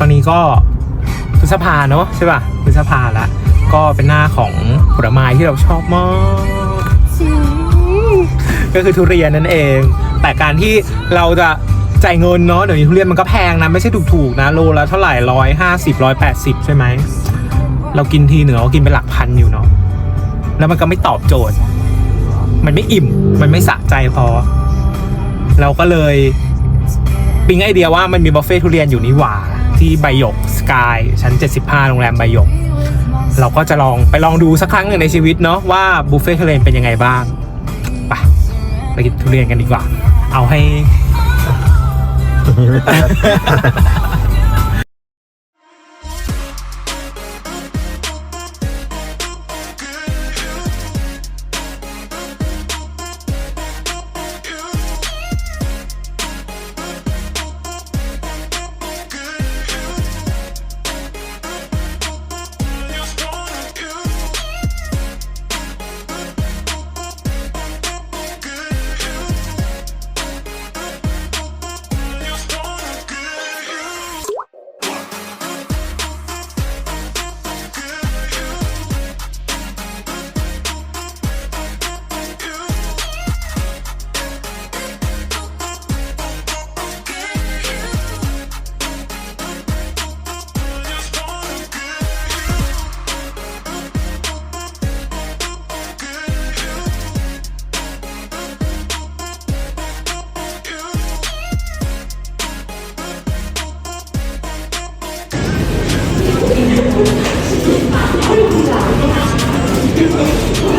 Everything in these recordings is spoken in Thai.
ตอนนี้ก็พฤษภาเนอะใช่ป่ะพฤษภาละ ก็เป็นหน้าของผลไม้ที่เราชอบมากก็คือทุเรียนนั่นเอง แต่การที่เราจะจ่ายเงินเนาะเดี๋ยวนี้ทุเรียนมันก็แพงนะ ไม่ใช่ถูกๆนะ โลละเท่าไหร่ร้อยห้าสิบร้อยแปดสิบใช่ไหม เรากินทีเหนือก็กินเป็นหลักพันอยู่เนาะแล้วมันก็ไม่ตอบโจทย์ มันไม่อิ่มมันไม่สะใจพอ เราก็เลย ปิ๊งไอเดียว่ามันมีบุฟเฟ่ทุเรียนอยู่นี่หว่า ที่ใบหยกสกายชั้น 75 โรงแรมใบหยก เราก็จะลองไปลองดูสักครั้งหนึ่งในชีวิตเนาะว่าบุฟเฟ่ทะเรียนเป็นยังไงบ้างไปไปกินทุเรียนกันดีกว่า เอาให้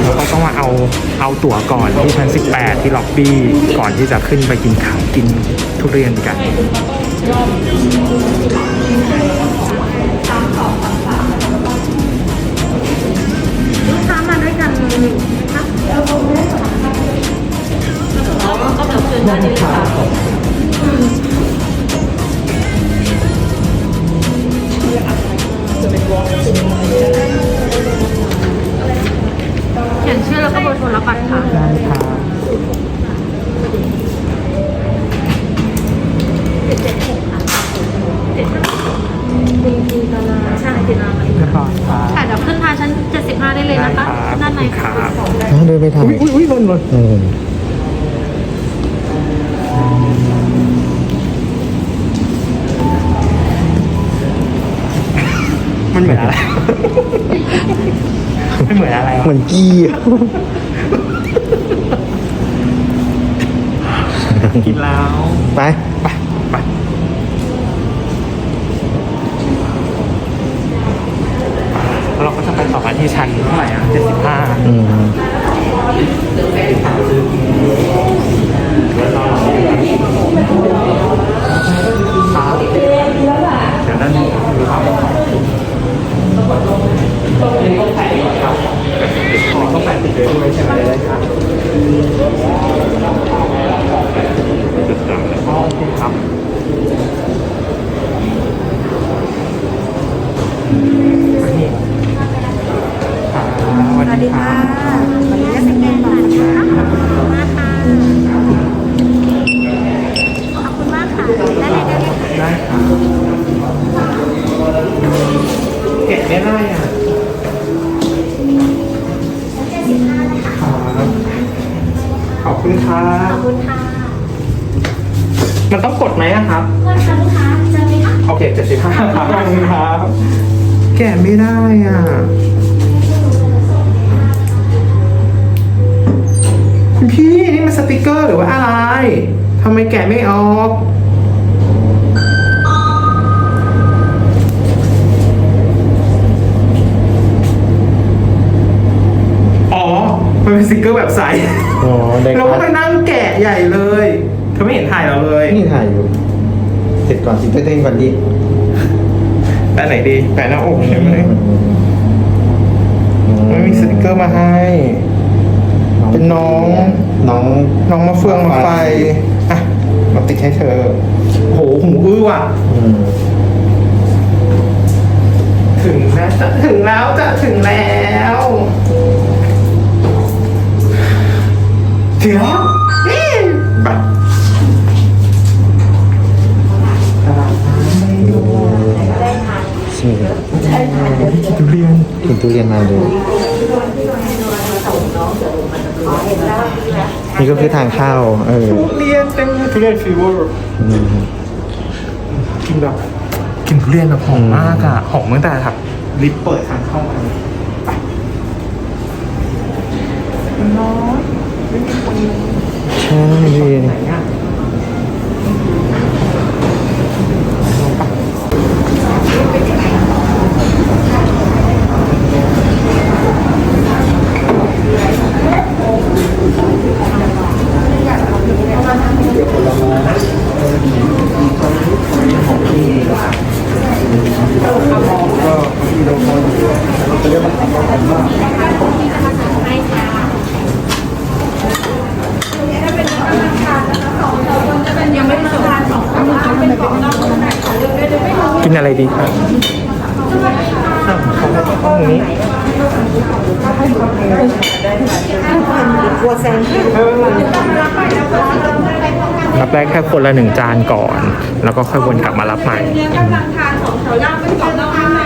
เราก็ต้องมาเอาเอาตั๋วก่อนที่ชั้น 18 ที่ล็อบบี้ก่อนที่จะขึ้นไปกินข้าวกินทุเรียนกันลูกค้ามาด้วยกันนะอ๋อก็แบบเชิญได้เได้เลยนะคะได้ครับด้านในขอบคุณครับเดินไปทางอุ้ยอุ้ยอุ้ยหล่นหล่นเออมันเหมือนอะไร ไม่เหมือนอะไรเหมือนกี้อะกินแล้ว ไปไปไป แล้วเราก็จะไปต่อกันที่ชั้นเท่าไหร่อะเดี๋ยวนั่นดูครับต้องแปดสิบเลยด้วยใช่ไหมได้ครับอ๋อโอเคครับ ดีค่ะวันนี้จะสแกนก่อนนะคะขอบคุณมากค่ะขอบคุณมากค่ะได้เลยได้เลยค่ะได้ค่ะแกะไม่ได้อะครับขอบคุณค่ะขอบคุณค่ะมันต้องกดไหมอะครับเพื่อนค่ะลูกค้าเจอไหมคะโอเคเจ็ดสิบห้าครับขอบคุณครับ แกะไม่ได้อะ คุณพี่นี่มันสติกเกอร์หรือว่าอะไรทำไมแกะไม่ออก อ๋อ มันเป็นสติกเกอร์แบบใส อ๋อได้คเรารัก็บไปนั่งแกะใหญ่เลย เธอไม่เห็นถ่ายเราเลยนี่ถ่ายอยู่ เสร็จก่อนสิเต้นๆก่อนดิแปะไหนดีแปะหน้าอกใช่ไหมไม่มีสติกเกอร์มาให้ เป็นน้อง น้อง น้องมาเฟืองมาไฟอะมาติดให้เธอ โหหูอื้อว่ะ อืมถึงแล้วจะถึงแล้วจะถึงแล้วถึงแล้วเอ๊ะไปตลาดน้ำไม่รู้ใช่กินทุเรียนกินทุเรียนมาเลย นี่ก็คือทางเข้าเออทุเรียนเต็มทุเรียนฟีเวอร์อืมกินแบบกินทุเรียนแบบหอมมากอะหอมตั้งแต่แบบลิฟต์เปิดทางเข้ามาเลยไปมันร้อนไม่มีคนเลยใช่ไหนอะ อ้าวเขาให้ห้องนี้หัวแซงรับแรกแค่คนละหนึ่งจานก่อน แล้วก็ค่อยวนกลับมารับใหม่กำลังทานของแถวย่างเป็นของเราข้างใน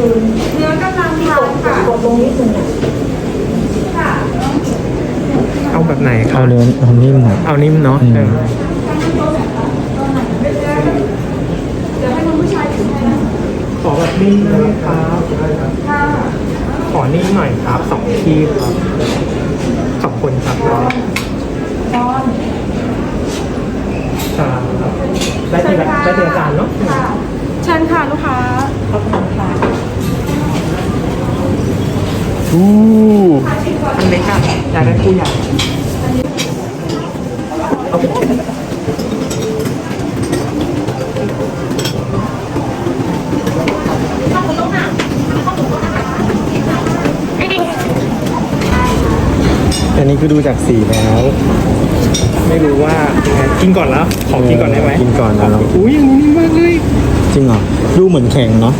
ค่ะลูกค้าคนเต็มเลยเนื้อกำลังทานค่ะเอาแบบไหนครัเอาบเนื้อเอานิ่มหน่อยเอานิ่มเนาะอืมเออขอแบบนิ่มได้ไหมครับขอนิ่มหน่อยครับสองที่ครับขอบคุณครับครับได้ทีละได้ทีละจานเนาะเชิญค่ะลูกค้าอู้ อันเล็กอะอยากได้ผู้ใหญ่เอาเป็นอันนี้คือดูจากสีแล้ว ไม่รู้ว่ายังไงกินก่อนแล้ว ขอกินก่อนได้ไหมกินก่อนแล้วอุ้ยอย่างนี้นิ่มมากเลยจริงเหรอ ดูเหมือนแข็งเนาะ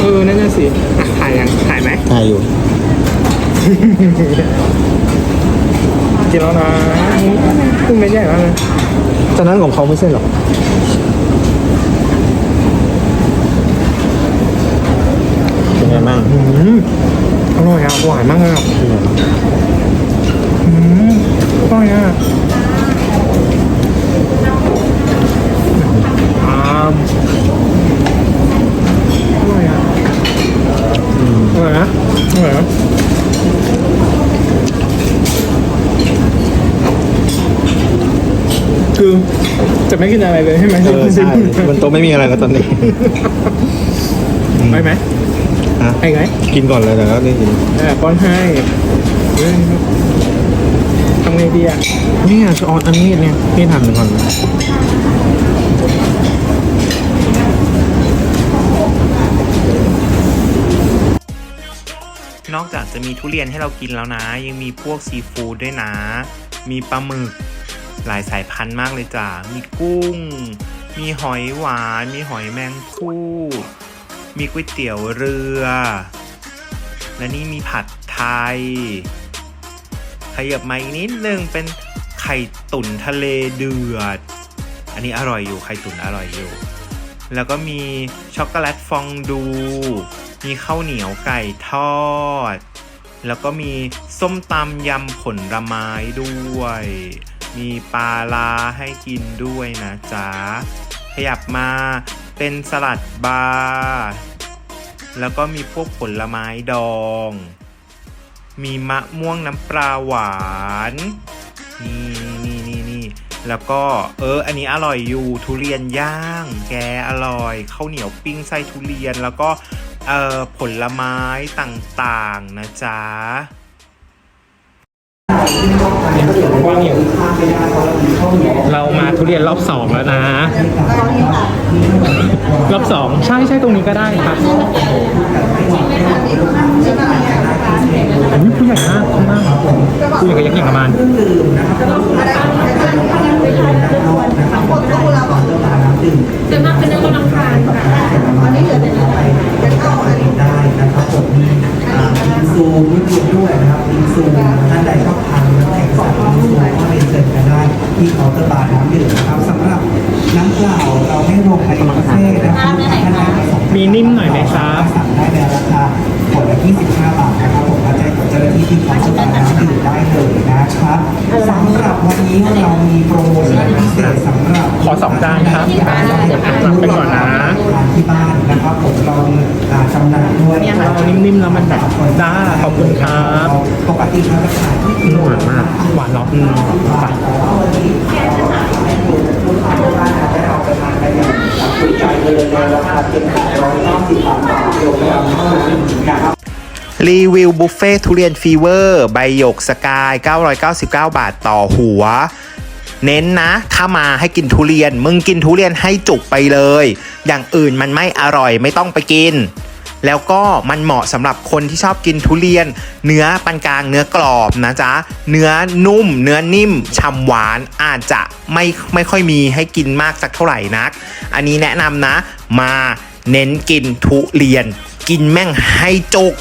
เออ นั่นน่ะสิอะถ่ายยังถ่ายไหมถ่ายอยู่ กินแล้วนะขึ้นไม่ใหญ่มากเลยตอนนั้นของเขาไม่ใช่เหรอเป็นไงบ้างอืมอร่อยอะหวานมากเลยอะอืมอร่อยอะอ่ามอร่อยอะอร่อยนะอร่อยนะ คือจะไม่กินอะไรเลยใช่ไหมเออใช่บนโต๊ะไม่มีอะไรแล้วตอนนี้ไปไหมฮะไปไงกินก่อนเลยแต่ก็ได้กินเออป้อนให้เฮ้ยทำไงดีอะนี่อะออนอันนี้เนี่ยพี่ทำก่อนนอกจากจะมีทุเรียนให้เรากินแล้วนะ ยังมีพวกซีฟู้ดด้วยนะ มีปลาหมึก หลายสายพันธุ์มากเลยจ้ะมีกุ้ง มีหอยหวาน มีหอยแมงผู้มีก๋วยเตี๋ยวเรือ และนี่มีผัดไทย ขยับมาอีกนิดนึงเป็นไข่ตุ๋นทะเลเดือด อันนี้อร่อยอยู่ไข่ตุ๋นอร่อยอยู่ แล้วก็มีช็อกโกแลตฟองดู มีข้าวเหนียวไก่ทอด แล้วก็มีส้มตำยำผลไม้ด้วย มีปลาลาให้กินด้วยนะจ๊ะ ขยับมาเป็นสลัดบาร์แล้วก็มีพวกผลไม้ดอง มีมะม่วงน้ำปลาหวาน นี่นี่นี่นี่แล้วก็เออ อันนี้อร่อยอยู่ทุเรียนย่าง แกอร่อยข้าวเหนียวปิ้งไส้ทุเรียนแล้วก็เออผลไม้ต่างๆนะจ๊ะ เรามาทุเรียนรอบสองแล้วนะ รอบสองใช่ใช่ตรงนี้ก็ได้ครับอุ้ยผู้ใหญ่มากข้างหน้าผู้ใหญ่กับยักษ์ใหญ่ประมาณ 25 บาทนะครับผมมาแจ้งกับเจ้าหน้าที่ที่เขาจะมาน้ำดื่มได้เลยนะครับสำหรับวันนี้เรามีโปรโมชั่นพิเศษสำหรับขอสองจานครับรับไปก่อนนะทานที่บ้านนะครับผมเรามีอ่าจำหน่ายด้วยเรานิ่มๆแล้วมันแบบจ้าขอบคุณครับปกติเราจะขายที่กิโลหวานมากหวานเหรออืมไป รีวิวบุฟเฟ่ทุเรียนฟีเวอร์ ใบหยกสกาย 999 บาทต่อหัว เน้นนะ ถ้ามาให้กินทุเรียน มึงกินทุเรียนให้จุกไปเลย อย่างอื่นมันไม่อร่อยไม่ต้องไปกิน แล้วก็มันเหมาะสำหรับคนที่ชอบกินทุเรียน เนื้อปานกลางเนื้อกรอบนะจ๊ะ เนื้อนุ่ม เนื้อนิ่มฉ่ำหวานอาจจะไม่ไม่ค่อยมีให้กินมากสักเท่าไหร่นัก อันนี้แนะนำนะ มาเน้นกินทุเรียน กินแม่งให้จุก